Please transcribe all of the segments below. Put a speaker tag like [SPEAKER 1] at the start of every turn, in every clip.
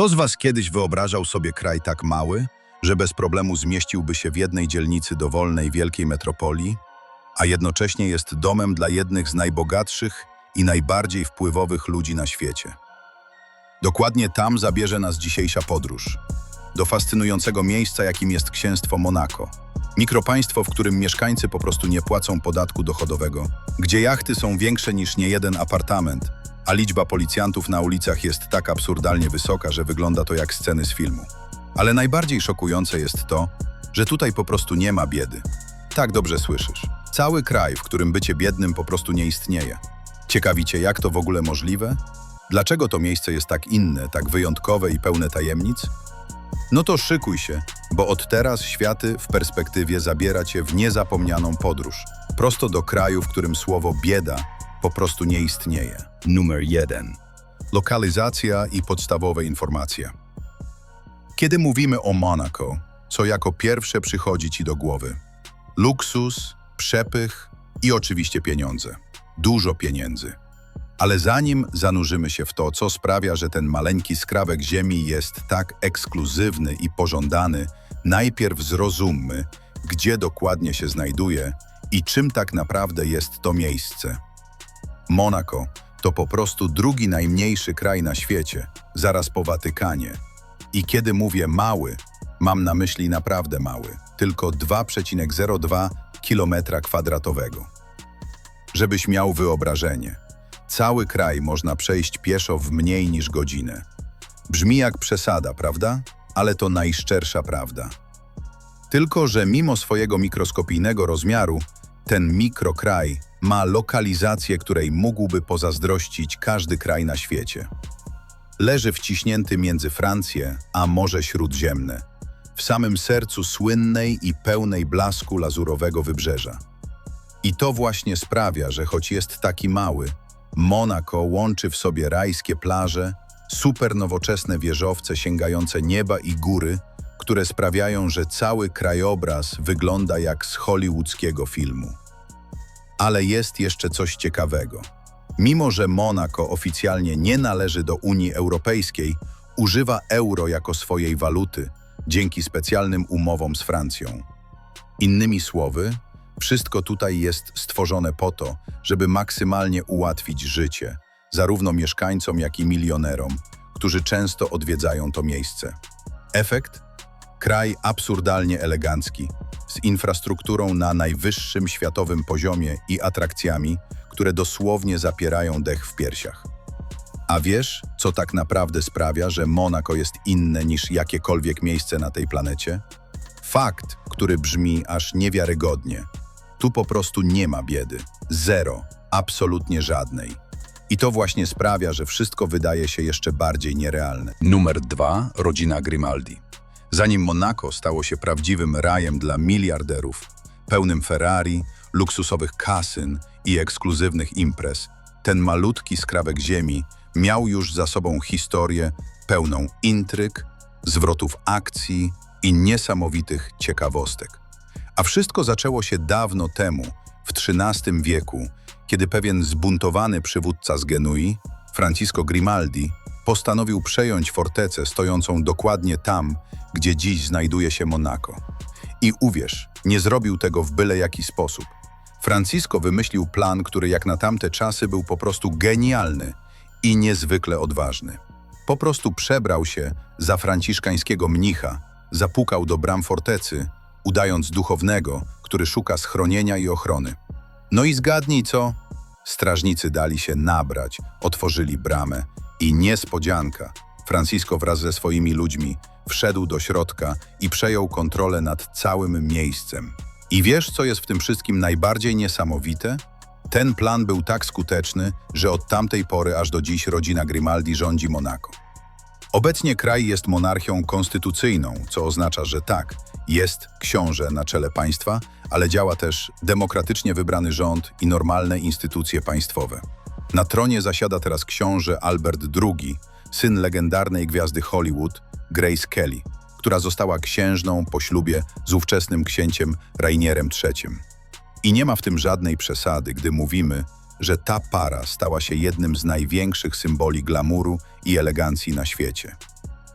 [SPEAKER 1] Kto z Was kiedyś wyobrażał sobie kraj tak mały, że bez problemu zmieściłby się w jednej dzielnicy dowolnej wielkiej metropolii, a jednocześnie jest domem dla jednych z najbogatszych i najbardziej wpływowych ludzi na świecie? Dokładnie tam zabierze nas dzisiejsza podróż. Do fascynującego miejsca, jakim jest księstwo Monako. Mikropaństwo, w którym mieszkańcy po prostu nie płacą podatku dochodowego, gdzie jachty są większe niż niejeden apartament, a liczba policjantów na ulicach jest tak absurdalnie wysoka, że wygląda to jak sceny z filmu. Ale najbardziej szokujące jest to, że tutaj po prostu nie ma biedy. Tak dobrze słyszysz. Cały kraj, w którym bycie biednym po prostu nie istnieje. Ciekawicie, jak to w ogóle możliwe? Dlaczego to miejsce jest tak inne, tak wyjątkowe i pełne tajemnic? No to szykuj się, bo od teraz światy w perspektywie zabiera cię w niezapomnianą podróż. Prosto do kraju, w którym słowo bieda po prostu nie istnieje. Numer 1. Lokalizacja i podstawowe informacje. Kiedy mówimy o Monaco, co jako pierwsze przychodzi ci do głowy? Luksus, przepych i oczywiście pieniądze. Dużo pieniędzy. Ale zanim zanurzymy się w to, co sprawia, że ten maleńki skrawek ziemi jest tak ekskluzywny i pożądany, najpierw zrozummy, gdzie dokładnie się znajduje i czym tak naprawdę jest to miejsce. Monako to po prostu drugi najmniejszy kraj na świecie, zaraz po Watykanie. I kiedy mówię mały, mam na myśli naprawdę mały, tylko 2,02 km kwadratowego. Żebyś miał wyobrażenie, cały kraj można przejść pieszo w mniej niż godzinę. Brzmi jak przesada, prawda? Ale to najszczersza prawda. Tylko, że mimo swojego mikroskopijnego rozmiaru, ten mikrokraj ma lokalizację, której mógłby pozazdrościć każdy kraj na świecie. Leży wciśnięty między Francję a Morze Śródziemne, w samym sercu słynnej i pełnej blasku lazurowego wybrzeża. I to właśnie sprawia, że choć jest taki mały, Monako łączy w sobie rajskie plaże, super nowoczesne wieżowce sięgające nieba i góry, które sprawiają, że cały krajobraz wygląda jak z hollywoodzkiego filmu. Ale jest jeszcze coś ciekawego. Mimo, że Monako oficjalnie nie należy do Unii Europejskiej, używa euro jako swojej waluty dzięki specjalnym umowom z Francją. Innymi słowy, wszystko tutaj jest stworzone po to, żeby maksymalnie ułatwić życie, zarówno mieszkańcom, jak i milionerom, którzy często odwiedzają to miejsce. Efekt? Kraj absurdalnie elegancki, z infrastrukturą na najwyższym światowym poziomie i atrakcjami, które dosłownie zapierają dech w piersiach. A wiesz, co tak naprawdę sprawia, że Monako jest inne niż jakiekolwiek miejsce na tej planecie? Fakt, który brzmi aż niewiarygodnie. Tu po prostu nie ma biedy. Zero. Absolutnie żadnej. I to właśnie sprawia, że wszystko wydaje się jeszcze bardziej nierealne. Numer dwa. Rodzina Grimaldi. Zanim Monaco stało się prawdziwym rajem dla miliarderów, pełnym Ferrari, luksusowych kasyn i ekskluzywnych imprez, ten malutki skrawek ziemi miał już za sobą historię pełną intryg, zwrotów akcji i niesamowitych ciekawostek. A wszystko zaczęło się dawno temu, w XIII wieku, kiedy pewien zbuntowany przywódca z Genui, Francisco Grimaldi, postanowił przejąć fortecę stojącą dokładnie tam, gdzie dziś znajduje się Monako. I uwierz, nie zrobił tego w byle jaki sposób. Francisco wymyślił plan, który jak na tamte czasy był po prostu genialny i niezwykle odważny. Po prostu przebrał się za franciszkańskiego mnicha, zapukał do bram fortecy, udając duchownego, który szuka schronienia i ochrony. No i zgadnij co? Strażnicy dali się nabrać, otworzyli bramę i niespodzianka. Francisco wraz ze swoimi ludźmi wszedł do środka i przejął kontrolę nad całym miejscem. I wiesz, co jest w tym wszystkim najbardziej niesamowite? Ten plan był tak skuteczny, że od tamtej pory aż do dziś rodzina Grimaldi rządzi Monako. Obecnie kraj jest monarchią konstytucyjną, co oznacza, że tak, jest książę na czele państwa, ale działa też demokratycznie wybrany rząd i normalne instytucje państwowe. Na tronie zasiada teraz książę Albert II, syn legendarnej gwiazdy Hollywood, Grace Kelly, która została księżną po ślubie z ówczesnym księciem Rainierem III. I nie ma w tym żadnej przesady, gdy mówimy, że ta para stała się jednym z największych symboli glamuru i elegancji na świecie.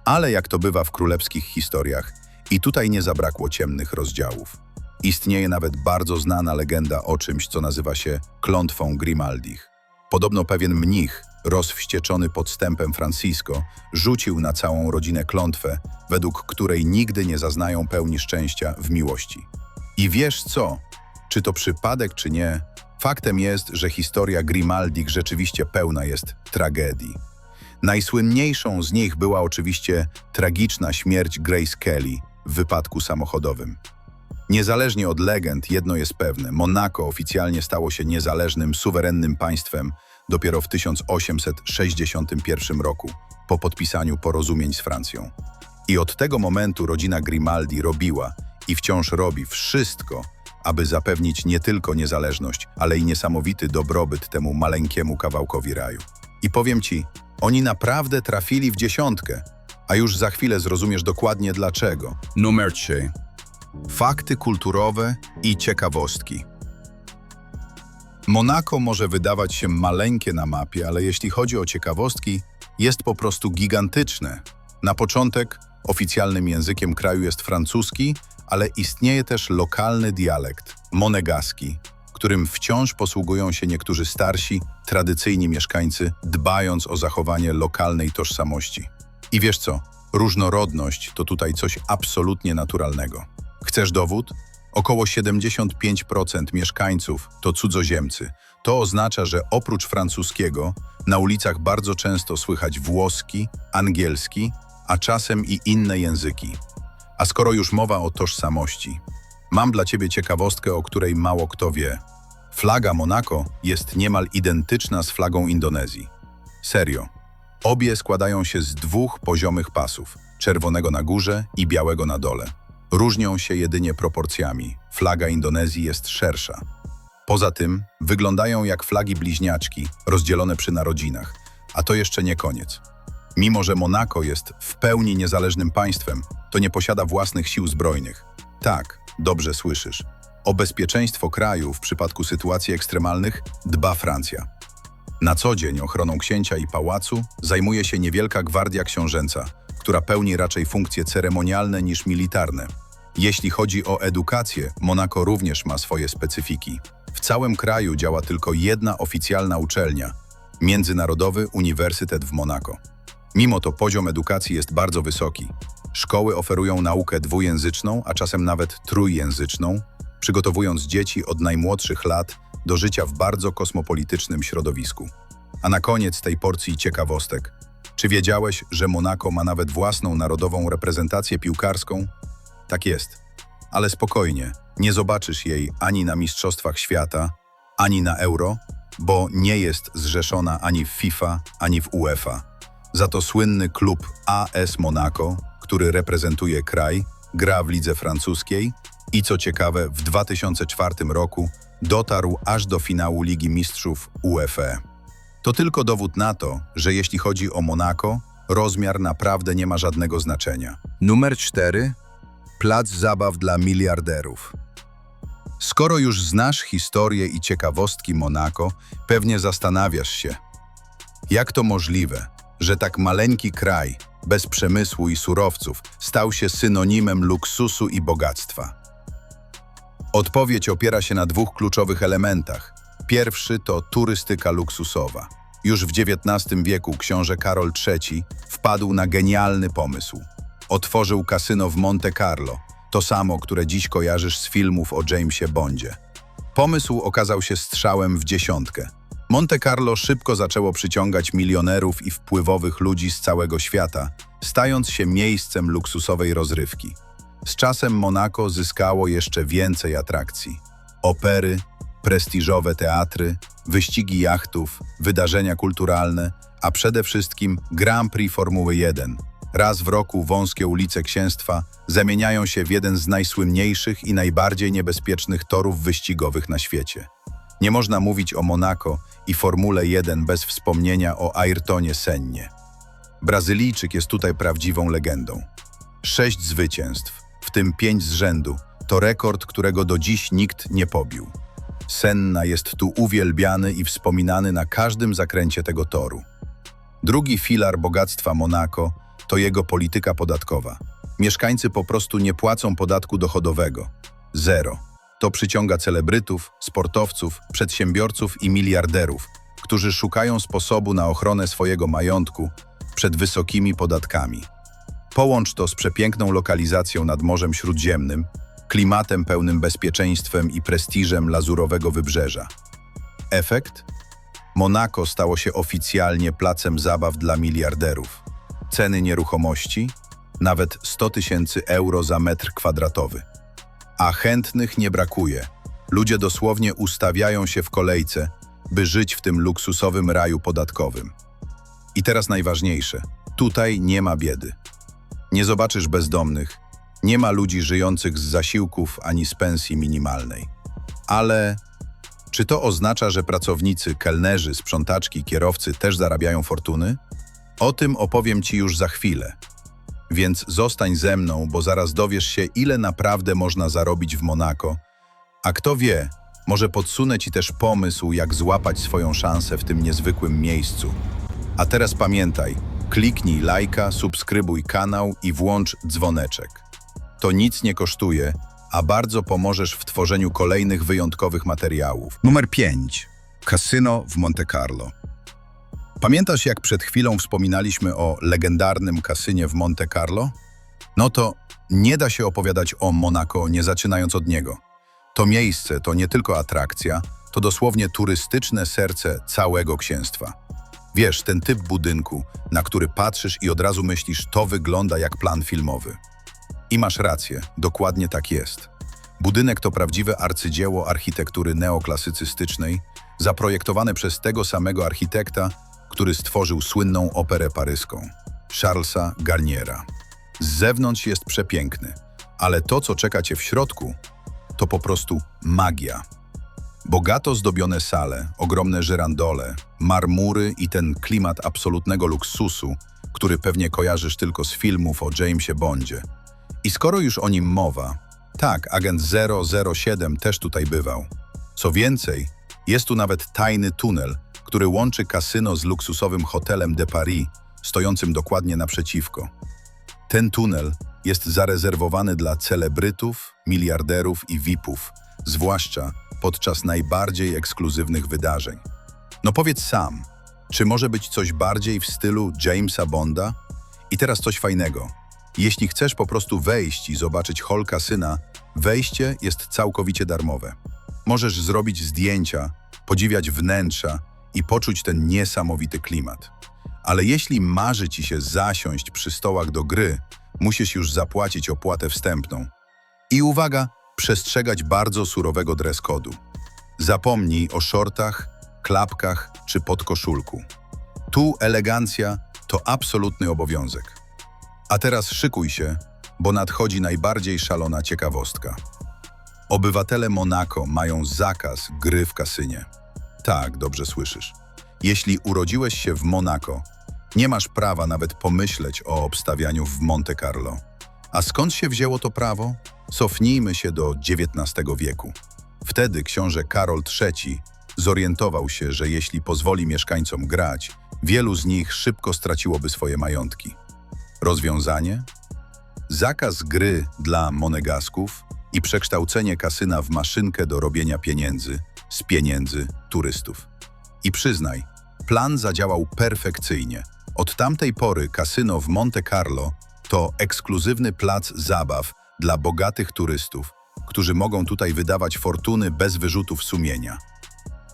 [SPEAKER 1] Ale jak to bywa w królewskich historiach, i tutaj nie zabrakło ciemnych rozdziałów. Istnieje nawet bardzo znana legenda o czymś, co nazywa się klątwą Grimaldich. Podobno pewien mnich, rozwścieczony podstępem Francisco, rzucił na całą rodzinę klątwę, według której nigdy nie zaznają pełni szczęścia w miłości. I wiesz co? Czy to przypadek, czy nie, faktem jest, że historia Grimaldich rzeczywiście pełna jest tragedii. Najsłynniejszą z nich była oczywiście tragiczna śmierć Grace Kelly w wypadku samochodowym. Niezależnie od legend, jedno jest pewne: Monako oficjalnie stało się niezależnym, suwerennym państwem dopiero w 1861 roku, po podpisaniu porozumień z Francją. I od tego momentu rodzina Grimaldi robiła i wciąż robi wszystko, aby zapewnić nie tylko niezależność, ale i niesamowity dobrobyt temu maleńkiemu kawałkowi raju. I powiem ci, oni naprawdę trafili w dziesiątkę, a już za chwilę zrozumiesz dokładnie dlaczego.
[SPEAKER 2] Numer 3.
[SPEAKER 1] Fakty kulturowe i ciekawostki. Monako może wydawać się maleńkie na mapie, ale jeśli chodzi o ciekawostki, jest po prostu gigantyczne. Na początek oficjalnym językiem kraju jest francuski, ale istnieje też lokalny dialekt monegaski, którym wciąż posługują się niektórzy starsi, tradycyjni mieszkańcy, dbając o zachowanie lokalnej tożsamości. I wiesz co? Różnorodność to tutaj coś absolutnie naturalnego. Chcesz dowód? Około 75% mieszkańców to cudzoziemcy. To oznacza, że oprócz francuskiego na ulicach bardzo często słychać włoski, angielski, a czasem i inne języki. A skoro już mowa o tożsamości, mam dla ciebie ciekawostkę, o której mało kto wie. Flaga Monako jest niemal identyczna z flagą Indonezji. Serio. Obie składają się z dwóch poziomych pasów, czerwonego na górze i białego na dole. Różnią się jedynie proporcjami. Flaga Indonezji jest szersza. Poza tym wyglądają jak flagi bliźniaczki, rozdzielone przy narodzinach. A to jeszcze nie koniec. Mimo, że Monako jest w pełni niezależnym państwem, to nie posiada własnych sił zbrojnych. Tak, dobrze słyszysz. O bezpieczeństwo kraju w przypadku sytuacji ekstremalnych dba Francja. Na co dzień ochroną księcia i pałacu zajmuje się niewielka gwardia książęca, która pełni raczej funkcje ceremonialne niż militarne. Jeśli chodzi o edukację, Monako również ma swoje specyfiki. W całym kraju działa tylko jedna oficjalna uczelnia Międzynarodowy Uniwersytet w Monako. Mimo to poziom edukacji jest bardzo wysoki. Szkoły oferują naukę dwujęzyczną, a czasem nawet trójjęzyczną, przygotowując dzieci od najmłodszych lat do życia w bardzo kosmopolitycznym środowisku. A na koniec tej porcji ciekawostek. Czy wiedziałeś, że Monako ma nawet własną narodową reprezentację piłkarską? Tak jest. Ale spokojnie, nie zobaczysz jej ani na Mistrzostwach Świata, ani na Euro, bo nie jest zrzeszona ani w FIFA, ani w UEFA. Za to słynny klub AS Monaco, który reprezentuje kraj, gra w lidze francuskiej i co ciekawe, w 2004 roku dotarł aż do finału Ligi Mistrzów UEFA. To tylko dowód na to, że jeśli chodzi o Monako, rozmiar naprawdę nie ma żadnego znaczenia.
[SPEAKER 2] Numer 4.
[SPEAKER 1] Plac zabaw dla miliarderów. Skoro już znasz historię i ciekawostki Monako, pewnie zastanawiasz się, jak to możliwe, że tak maleńki kraj, bez przemysłu i surowców, stał się synonimem luksusu i bogactwa. Odpowiedź opiera się na dwóch kluczowych elementach. Pierwszy to turystyka luksusowa. Już w XIX wieku książę Karol III wpadł na genialny pomysł. Otworzył kasyno w Monte Carlo, to samo, które dziś kojarzysz z filmów o Jamesie Bondzie. Pomysł okazał się strzałem w dziesiątkę. Monte Carlo szybko zaczęło przyciągać milionerów i wpływowych ludzi z całego świata, stając się miejscem luksusowej rozrywki. Z czasem Monako zyskało jeszcze więcej atrakcji. Opery, prestiżowe teatry, wyścigi jachtów, wydarzenia kulturalne, a przede wszystkim Grand Prix Formuły 1. Raz w roku wąskie ulice księstwa zamieniają się w jeden z najsłynniejszych i najbardziej niebezpiecznych torów wyścigowych na świecie. Nie można mówić o Monako i Formule 1 bez wspomnienia o Ayrtonie Sennie. Brazylijczyk jest tutaj prawdziwą legendą. Sześć zwycięstw, w tym pięć z rzędu, to rekord, którego do dziś nikt nie pobił. Senna jest tu uwielbiany i wspominany na każdym zakręcie tego toru. Drugi filar bogactwa Monako to jego polityka podatkowa. Mieszkańcy po prostu nie płacą podatku dochodowego. Zero. To przyciąga celebrytów, sportowców, przedsiębiorców i miliarderów, którzy szukają sposobu na ochronę swojego majątku przed wysokimi podatkami. Połącz to z przepiękną lokalizacją nad Morzem Śródziemnym, klimatem pełnym bezpieczeństwem i prestiżem lazurowego wybrzeża. Efekt? Monako stało się oficjalnie placem zabaw dla miliarderów. Ceny nieruchomości? Nawet 100 tysięcy euro za metr kwadratowy. A chętnych nie brakuje. Ludzie dosłownie ustawiają się w kolejce, by żyć w tym luksusowym raju podatkowym. I teraz najważniejsze. Tutaj nie ma biedy. Nie zobaczysz bezdomnych, nie ma ludzi żyjących z zasiłków ani z pensji minimalnej. Ale czy to oznacza, że pracownicy, kelnerzy, sprzątaczki, kierowcy też zarabiają fortuny? O tym opowiem Ci już za chwilę. Więc zostań ze mną, bo zaraz dowiesz się, ile naprawdę można zarobić w Monako. A kto wie, może podsunę Ci też pomysł, jak złapać swoją szansę w tym niezwykłym miejscu. A teraz pamiętaj, kliknij lajka, subskrybuj kanał i włącz dzwoneczek. To nic nie kosztuje, a bardzo pomożesz w tworzeniu kolejnych wyjątkowych materiałów.
[SPEAKER 2] Numer 5. Kasyno w Monte Carlo.
[SPEAKER 1] Pamiętasz, jak przed chwilą wspominaliśmy o legendarnym kasynie w Monte Carlo? No to nie da się opowiadać o Monako, nie zaczynając od niego. To miejsce to nie tylko atrakcja, to dosłownie turystyczne serce całego księstwa. Wiesz, ten typ budynku, na który patrzysz i od razu myślisz, to wygląda jak plan filmowy. I masz rację, dokładnie tak jest. Budynek to prawdziwe arcydzieło architektury neoklasycystycznej, zaprojektowane przez tego samego architekta, który stworzył słynną operę paryską, Charlesa Garniera. Z zewnątrz jest przepiękny, ale to, co czeka cię w środku, to po prostu magia. Bogato zdobione sale, ogromne żyrandole, marmury i ten klimat absolutnego luksusu, który pewnie kojarzysz tylko z filmów o Jamesie Bondzie. I skoro już o nim mowa, tak, agent 007 też tutaj bywał. Co więcej, jest tu nawet tajny tunel, który łączy kasyno z luksusowym hotelem de Paris, stojącym dokładnie naprzeciwko. Ten tunel jest zarezerwowany dla celebrytów, miliarderów i VIP-ów, zwłaszcza podczas najbardziej ekskluzywnych wydarzeń. No powiedz sam, czy może być coś bardziej w stylu Jamesa Bonda? I teraz coś fajnego. Jeśli chcesz po prostu wejść i zobaczyć hol kasyna, wejście jest całkowicie darmowe. Możesz zrobić zdjęcia, podziwiać wnętrza i poczuć ten niesamowity klimat. Ale jeśli marzy ci się zasiąść przy stołach do gry, musisz już zapłacić opłatę wstępną. I uwaga, przestrzegać bardzo surowego dress kodu. Zapomnij o shortach, klapkach czy podkoszulku. Tu elegancja to absolutny obowiązek. A teraz szykuj się, bo nadchodzi najbardziej szalona ciekawostka. Obywatele Monako mają zakaz gry w kasynie. Tak, dobrze słyszysz. Jeśli urodziłeś się w Monako, nie masz prawa nawet pomyśleć o obstawianiu w Monte Carlo. A skąd się wzięło to prawo? Cofnijmy się do XIX wieku. Wtedy książę Karol III zorientował się, że jeśli pozwoli mieszkańcom grać, wielu z nich szybko straciłoby swoje majątki. Rozwiązanie? Zakaz gry dla monegasków i przekształcenie kasyna w maszynkę do robienia pieniędzy z pieniędzy turystów. I przyznaj, plan zadziałał perfekcyjnie. Od tamtej pory kasyno w Monte Carlo to ekskluzywny plac zabaw dla bogatych turystów, którzy mogą tutaj wydawać fortuny bez wyrzutów sumienia.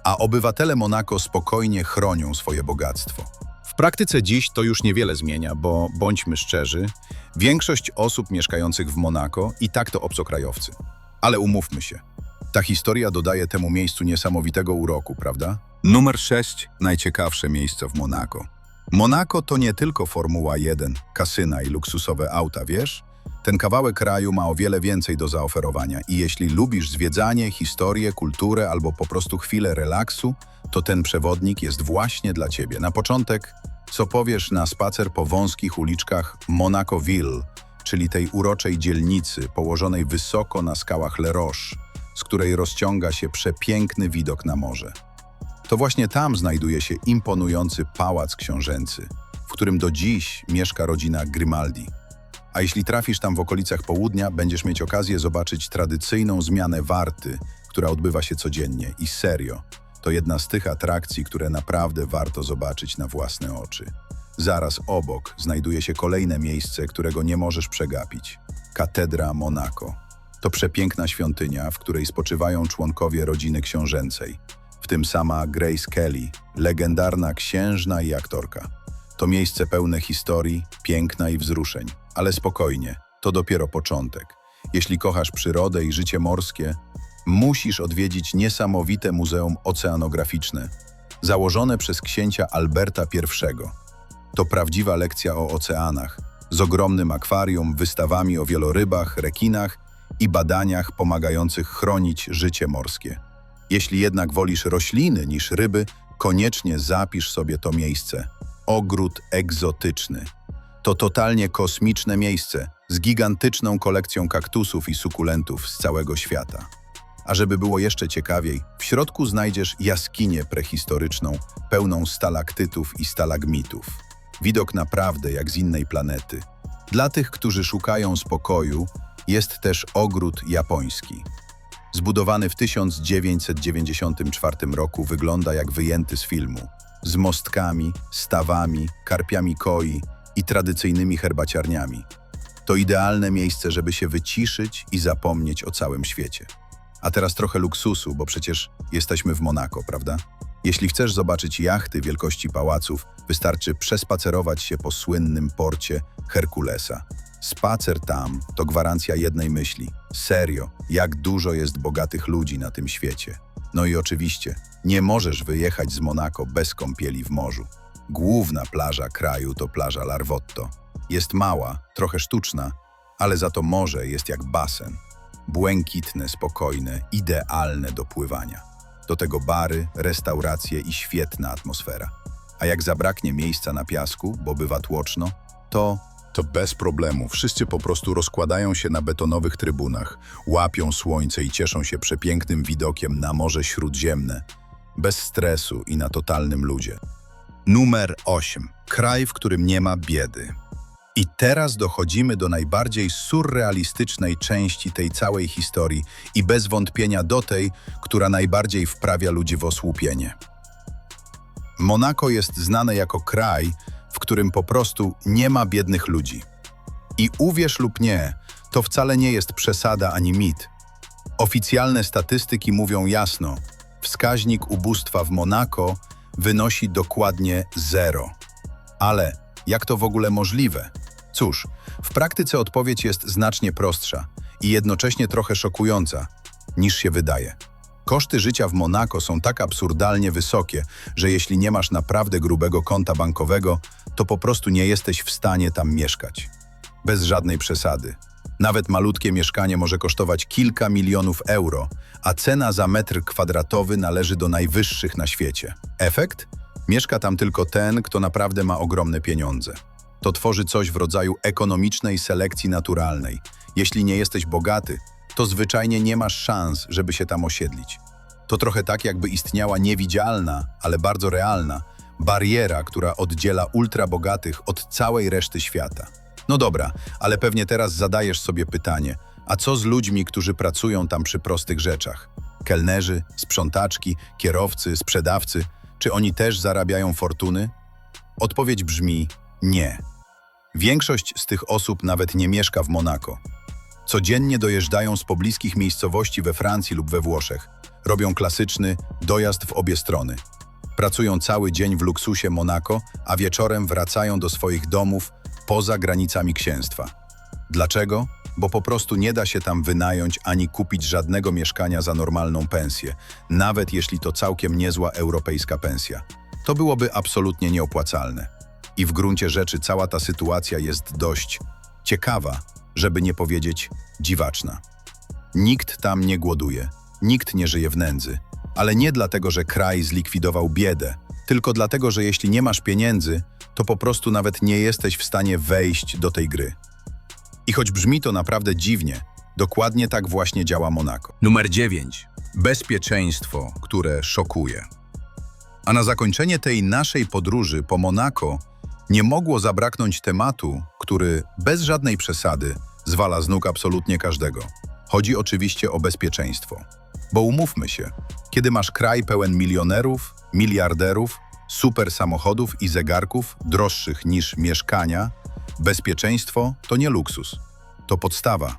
[SPEAKER 1] A obywatele Monako spokojnie chronią swoje bogactwo. Praktyce dziś to już niewiele zmienia, bo bądźmy szczerzy, większość osób mieszkających w Monako i tak to obcokrajowcy. Ale umówmy się, ta historia dodaje temu miejscu niesamowitego uroku, prawda? Numer 6. Najciekawsze miejsce w Monako. Monako to nie tylko Formuła 1, kasyna i luksusowe auta, wiesz? Ten kawałek kraju ma o wiele więcej do zaoferowania i jeśli lubisz zwiedzanie, historię, kulturę albo po prostu chwilę relaksu, to ten przewodnik jest właśnie dla ciebie. Na początek, co powiesz na spacer po wąskich uliczkach Monacoville, czyli tej uroczej dzielnicy położonej wysoko na skałach Le Roche, z której rozciąga się przepiękny widok na morze. To właśnie tam znajduje się imponujący pałac książęcy, w którym do dziś mieszka rodzina Grimaldi. A jeśli trafisz tam w okolicach południa, będziesz mieć okazję zobaczyć tradycyjną zmianę warty, która odbywa się codziennie. I serio, to jedna z tych atrakcji, które naprawdę warto zobaczyć na własne oczy. Zaraz obok znajduje się kolejne miejsce, którego nie możesz przegapić. Katedra Monaco. To przepiękna świątynia, w której spoczywają członkowie rodziny książęcej, w tym sama Grace Kelly, legendarna księżna i aktorka. To miejsce pełne historii, piękna i wzruszeń. Ale spokojnie, to dopiero początek. Jeśli kochasz przyrodę i życie morskie, musisz odwiedzić niesamowite Muzeum Oceanograficzne, założone przez księcia Alberta I. To prawdziwa lekcja o oceanach, z ogromnym akwarium, wystawami o wielorybach, rekinach i badaniach pomagających chronić życie morskie. Jeśli jednak wolisz rośliny niż ryby, koniecznie zapisz sobie to miejsce. Ogród egzotyczny. To totalnie kosmiczne miejsce z gigantyczną kolekcją kaktusów i sukulentów z całego świata. A żeby było jeszcze ciekawiej, w środku znajdziesz jaskinię prehistoryczną, pełną stalaktytów i stalagmitów. Widok naprawdę jak z innej planety. Dla tych, którzy szukają spokoju, jest też ogród japoński. Zbudowany w 1994 roku wygląda jak wyjęty z filmu. Z mostkami, stawami, karpiami koi i tradycyjnymi herbaciarniami. To idealne miejsce, żeby się wyciszyć i zapomnieć o całym świecie. A teraz trochę luksusu, bo przecież jesteśmy w Monako, prawda? Jeśli chcesz zobaczyć jachty wielkości pałaców, wystarczy przespacerować się po słynnym porcie Herkulesa. Spacer tam to gwarancja jednej myśli. Serio, jak dużo jest bogatych ludzi na tym świecie. No i oczywiście, nie możesz wyjechać z Monako bez kąpieli w morzu. Główna plaża kraju to plaża Larvotto. Jest mała, trochę sztuczna, ale za to morze jest jak basen. Błękitne, spokojne, idealne do pływania. Do tego bary, restauracje i świetna atmosfera. A jak zabraknie miejsca na piasku, bo bywa tłoczno, to
[SPEAKER 2] To bez problemu. Wszyscy po prostu rozkładają się na betonowych trybunach, łapią słońce i cieszą się przepięknym widokiem na Morze Śródziemne.
[SPEAKER 1] bez stresu i na totalnym ludzie. Numer 8. Kraj, w którym nie ma biedy. I teraz dochodzimy do najbardziej surrealistycznej części tej całej historii i bez wątpienia do tej, która najbardziej wprawia ludzi w osłupienie. Monako jest znane jako kraj, w którym po prostu nie ma biednych ludzi. I uwierz lub nie, to wcale nie jest przesada ani mit. Oficjalne statystyki mówią jasno, wskaźnik ubóstwa w Monako wynosi dokładnie zero. Ale jak to w ogóle możliwe? Cóż, w praktyce odpowiedź jest znacznie prostsza i jednocześnie trochę szokująca, niż się wydaje. Koszty życia w Monako są tak absurdalnie wysokie, że jeśli nie masz naprawdę grubego konta bankowego, to po prostu nie jesteś w stanie tam mieszkać. Bez żadnej przesady. Nawet malutkie mieszkanie może kosztować kilka milionów euro, a cena za metr kwadratowy należy do najwyższych na świecie. Efekt? Mieszka tam tylko ten, kto naprawdę ma ogromne pieniądze. To tworzy coś w rodzaju ekonomicznej selekcji naturalnej. Jeśli nie jesteś bogaty, to zwyczajnie nie masz szans, żeby się tam osiedlić. To trochę tak, jakby istniała niewidzialna, ale bardzo realna bariera, która oddziela ultrabogatych od całej reszty świata. No dobra, ale pewnie teraz zadajesz sobie pytanie, a co z ludźmi, którzy pracują tam przy prostych rzeczach? Kelnerzy, sprzątaczki, kierowcy, sprzedawcy, czy oni też zarabiają fortuny? Odpowiedź brzmi nie. Większość z tych osób nawet nie mieszka w Monako. Codziennie dojeżdżają z pobliskich miejscowości we Francji lub we Włoszech. Robią klasyczny dojazd w obie strony. Pracują cały dzień w luksusie Monako, a wieczorem wracają do swoich domów poza granicami księstwa. Dlaczego? Bo po prostu nie da się tam wynająć ani kupić żadnego mieszkania za normalną pensję, nawet jeśli to całkiem niezła europejska pensja. To byłoby absolutnie nieopłacalne. I w gruncie rzeczy cała ta sytuacja jest dość ciekawa, żeby nie powiedzieć dziwaczna. Nikt tam nie głoduje, nikt nie żyje w nędzy, ale nie dlatego, że kraj zlikwidował biedę, tylko dlatego, że jeśli nie masz pieniędzy, to po prostu nawet nie jesteś w stanie wejść do tej gry. I choć brzmi to naprawdę dziwnie, dokładnie tak właśnie działa Monako.
[SPEAKER 2] Numer 9. Bezpieczeństwo, które szokuje.
[SPEAKER 1] A na zakończenie tej naszej podróży po Monako Nie mogło zabraknąć tematu, który bez żadnej przesady zwala z nóg absolutnie każdego. Chodzi oczywiście o bezpieczeństwo. Bo umówmy się, kiedy masz kraj pełen milionerów, miliarderów, super samochodów i zegarków droższych niż mieszkania, bezpieczeństwo to nie luksus, to podstawa,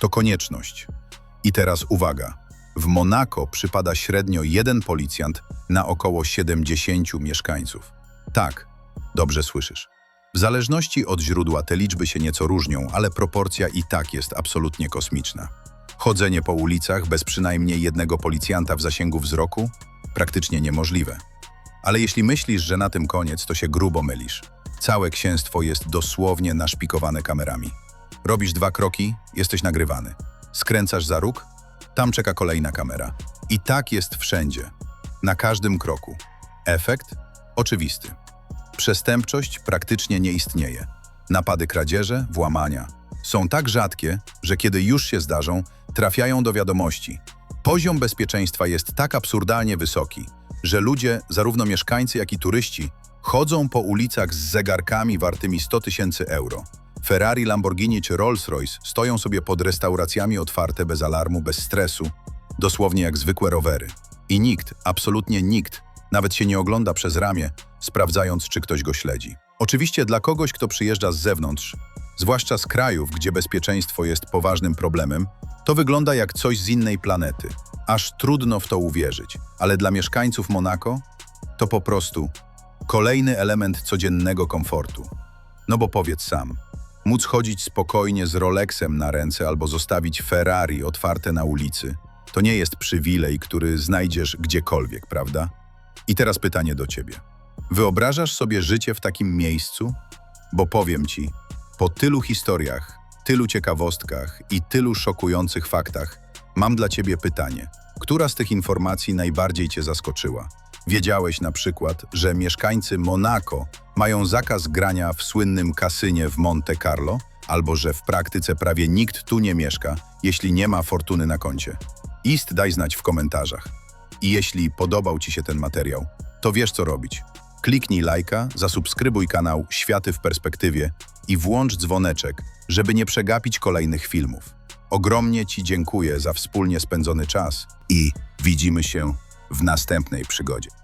[SPEAKER 1] to konieczność. I teraz uwaga. W Monako przypada średnio jeden policjant na około 70 mieszkańców. Tak, dobrze słyszysz. W zależności od źródła te liczby się nieco różnią, ale proporcja i tak jest absolutnie kosmiczna. Chodzenie po ulicach bez przynajmniej jednego policjanta w zasięgu wzroku? Praktycznie niemożliwe. Ale jeśli myślisz, że na tym koniec, to się grubo mylisz. Całe księstwo jest dosłownie naszpikowane kamerami. Robisz dwa kroki, jesteś nagrywany. Skręcasz za róg, tam czeka kolejna kamera. I tak jest wszędzie. Na każdym kroku. Efekt? Oczywisty. Przestępczość praktycznie nie istnieje. Napady kradzieże, włamania są tak rzadkie, że kiedy już się zdarzą, trafiają do wiadomości. Poziom bezpieczeństwa jest tak absurdalnie wysoki, że ludzie, zarówno mieszkańcy, jak i turyści, chodzą po ulicach z zegarkami wartymi 100 tysięcy euro. Ferrari, Lamborghini czy Rolls-Royce stoją sobie pod restauracjami otwarte bez alarmu, bez stresu, dosłownie jak zwykłe rowery. I nikt, absolutnie nikt, nawet się nie ogląda przez ramię, sprawdzając, czy ktoś go śledzi. Oczywiście dla kogoś, kto przyjeżdża z zewnątrz, zwłaszcza z krajów, gdzie bezpieczeństwo jest poważnym problemem, to wygląda jak coś z innej planety. Aż trudno w to uwierzyć, ale dla mieszkańców Monako to po prostu kolejny element codziennego komfortu. No bo powiedz sam, móc chodzić spokojnie z Rolexem na ręce albo zostawić Ferrari otwarte na ulicy, to nie jest przywilej, który znajdziesz gdziekolwiek, prawda? I teraz pytanie do ciebie. Wyobrażasz sobie życie w takim miejscu? Bo powiem ci, po tylu historiach, tylu ciekawostkach i tylu szokujących faktach, mam dla ciebie pytanie. Która z tych informacji najbardziej cię zaskoczyła? Wiedziałeś na przykład, że mieszkańcy Monako mają zakaz grania w słynnym kasynie w Monte Carlo? Albo że w praktyce prawie nikt tu nie mieszka, jeśli nie ma fortuny na koncie? Ist daj znać w komentarzach. I jeśli podobał Ci się ten materiał, to wiesz co robić. Kliknij lajka, zasubskrybuj kanał Światy w Perspektywie i włącz dzwoneczek, żeby nie przegapić kolejnych filmów. Ogromnie Ci dziękuję za wspólnie spędzony czas i widzimy się w następnej przygodzie.